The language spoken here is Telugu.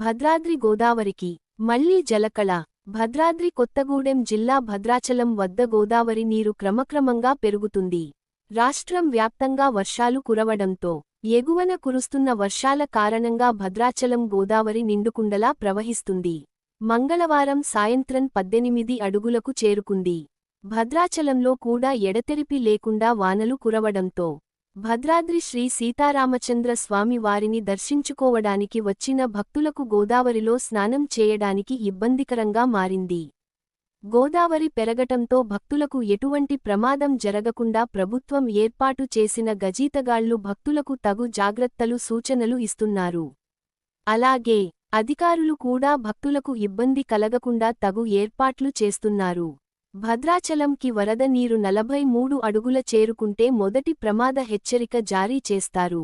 భద్రాద్రి గోదావరికి మళ్ళీ జలకళ భద్రాద్రి కొత్తగూడెం జిల్లా భద్రాచలం వద్ద గోదావరి నీరు క్రమక్రమంగా పెరుగుతుంది. రాష్ట్రం వ్యాప్తంగా వర్షాలు కురవడంతో ఎగువన కురుస్తున్న వర్షాల కారణంగా భద్రాచలం గోదావరి నిండుకుండలా ప్రవహిస్తుంది. మంగళవారం సాయంత్రం పద్దెనిమిది అడుగులకు చేరుకుంది. భద్రాచలంలో కూడా ఎడతెరిపి లేకుండా వానలు కురవడంతో భద్రాద్రి శ్రీ సీతారామచంద్ర స్వామి వారిని దర్శించుకోవడానికి వచ్చిన భక్తులకు గోదావరిలో స్నానం చేయడానికి ఇబ్బందికరంగా మారింది. గోదావరి పెరగటంతో భక్తులకు ఎటువంటి ప్రమాదం జరగకుండా ప్రభుత్వం ఏర్పాటు చేసిన గజీతగాళ్ళు భక్తులకు తగు జాగ్రత్తలు సూచనలు ఇస్తున్నారు. అలాగే అధికారులు కూడా భక్తులకు ఇబ్బంది కలగకుండా తగు ఏర్పాట్లు చేస్తున్నారు. భద్రాచలంకి వరద నీరు నలభై మూడు అడుగుల చేరుకుంటే మొదటి ప్రమాద హెచ్చరిక జారీ చేస్తారు.